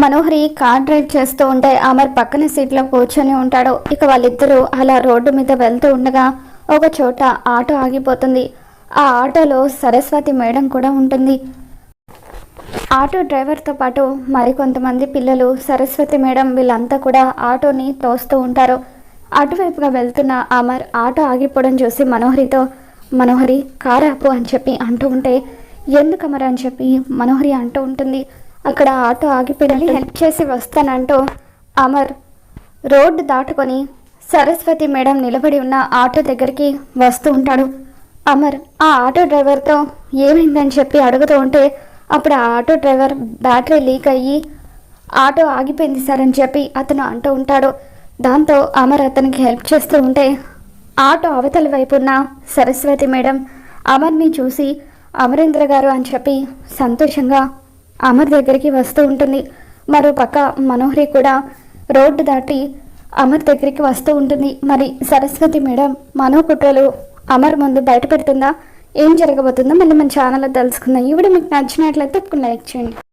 మనోహరి car drive చేస్తూ ఉంటే అమర్ పక్కన సీట్లో కూర్చొని ఉంటాడు. ఇక వాళ్ళిద్దరూ అలా రోడ్డు మీద వెళ్తూ ఉండగా ఒక చోట ఆటో ఆగిపోతుంది. ఆ ఆటోలో సరస్వతి మేడం కూడా ఉంటుంది. ఆటో డ్రైవర్తో పాటు మరికొంతమంది పిల్లలు సరస్వతి మేడం వీళ్ళంతా కూడా ఆటోని తోస్తూ ఉంటారు. అటువైపుగా వెళ్తున్న అమర్ ఆటో ఆగిపోవడం చూసి మనోహరితో మనోహరి కారు ఆపు అని చెప్పి అంటూ ఉంటే ఎందుకు అమర్ అని చెప్పి మనోహరి అంటూ ఉంటుంది. అక్కడ ఆటో ఆగిపోయినట్టు హెల్ప్ చేసి వస్తానంటూ అమర్ రోడ్డు దాటుకొని సరస్వతి మేడం నిలబడి ఉన్న ఆటో దగ్గరికి వస్తూ ఉంటాడు. అమర్ ఆ ఆటో డ్రైవర్తో ఏమైందని చెప్పి అడుగుతూ ఉంటే అప్పుడు ఆ ఆటో డ్రైవర్ బ్యాటరీ లీక్ అయ్యి ఆటో ఆగిపోయింది సార్ అని చెప్పి అతను అంటూ ఉంటాడు. దాంతో అమర్ అతనికి హెల్ప్ చేస్తూ ఉంటే ఆటో అవతల వైపు ఉన్న సరస్వతి మేడం అమర్ని చూసి అమరేంద్ర గారు అని చెప్పి సంతోషంగా అమర్ దగ్గరికి వస్తూ ఉంటుంది. మరో పక్క మనోహరి కూడా రోడ్డు దాటి అమర్ దగ్గరికి వస్తూ ఉంటుంది. మరి సరస్వతి మేడం మనో కుట్రలు అమర్ ముందు బయట పెడుతుందా ఏం జరగబోతుందో మళ్ళీ మన ఛానల్లో తెలుసుకుందాం. ఈ వీడియో మీకు నచ్చినట్లయితే లైక్ చేయండి.